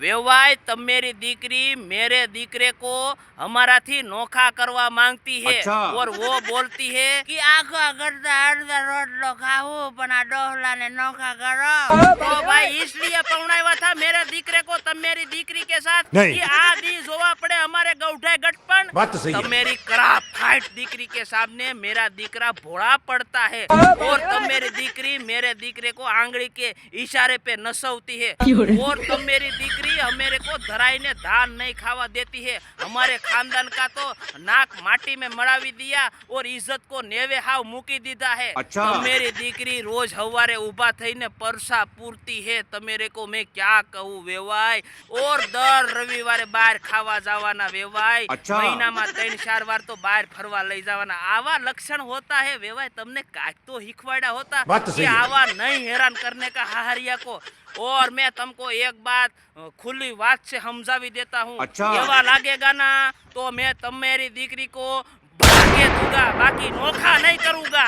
वेवाय तब मेरी दीकरी मेरे दीकरे को हमारा थी नोखा करवा मांगती है अच्छा। और वो बोलती है कि आखो अगरदा अर्धा रोटलो खाओ पण आ डोहला ने नोखा करो तो भाई इसलिए पौनावा था मेरे दीकरे को तब मेरी दीकरी के साथ नहीं। कि आ दी जोवा पड़े हमारे गौठाए गठपन बात तो सही है। तब मेरी करा फाइट दीकरी के सामने मेरा दीकरा भोड़ा पड़ता है और तब मेरी हमारे दीकरे को आंगड़ी के इशारे पे नसवती है और तो मेरी दीकरी हमारे को धराई ने धान नहीं खावा देती है हमारे खानदान का तो नाक माटी में मड़ावी दिया और इज्जत को नेवे हाव મૂકી દીધા હે. તમારી દીકરી રોજ હવારે ઊભા થઈને પરસા પૂરતી હે. તમારે કો મેં ક્યાં કહું વેવાય? ઓર દર રવિવારે બહાર ખાવા જવાના વેવાય. મહિનામાં ત્રણ ચાર વાર તો બહાર ફરવા લઈ જવાના. આવા લક્ષણ હોતા હે વેવાય. તમને કાક તો શીખવાડ્યા હોતા કે આવા कि सही है। आवा नहीं हैरान करने का हाहरिया को और मैं तुमको एक बात अ, खुली बात से समझावी देता हूँ अच्छा। एवा लागेगा ना तो मैं तम मेरी दीकरी को भागे दूंगा बाकी नोखा नहीं करूंगा